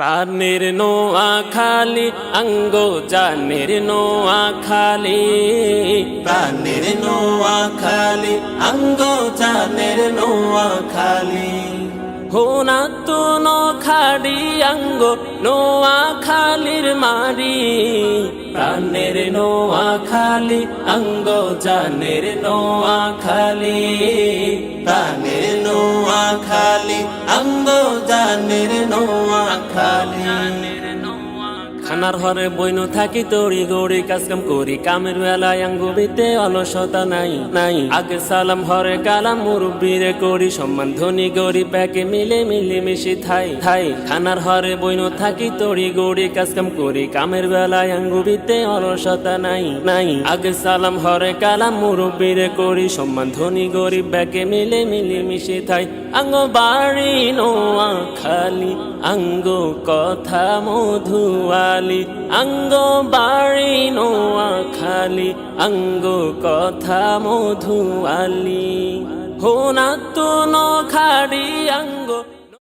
প্রাণের নোয়া খালি অঙ্গ জানের নোয়া খালি। প্রাণের নোয়া খালি অঙ্গ জানের নোয়া খালি। হোনা তো নো খাড়ি অঙ্গ নোয়া খালির মারি। প্রাণের নোয়া খালি অঙ্গ জানের নোয়া খালি। প্রাণের নোয়া খালি অঙ্গ জানের নোয়া খানার ঘরে বইনু থাকি তড়ি গড়ি, কাজ কাম করি। কামের বেলায় আঙ্গুবিতে অলসতা নাই নাই। আগে সালাম হরে কালাম, মুরব্বীরে করি। সম্মান, ধনী গরি ব্যাকে মিলে মিলে মিশি থাই থাই। খানার ঘরে বইনু থাকি তড়ি গড়ি, কাজ কাম করি। কামের বেলায় আঙ্গুবিতে অলসতা নাই নাই। আগে সালাম হরে কালাম, মুরব্বীরে করি। সম্মান, ধনী, গরিব ব্যাকে মিলে মিলে মিশি থাই। আঙ্গ বাড়ি নোয়া। খালি, আঙ্গ কথা মধুয়ালি, আঙ্গ বাড়ি নোয়া খালি, আঙ্গ কথা মধুয়ালি। হোনা তো নখাড়ি খাড়ি আঙ্গ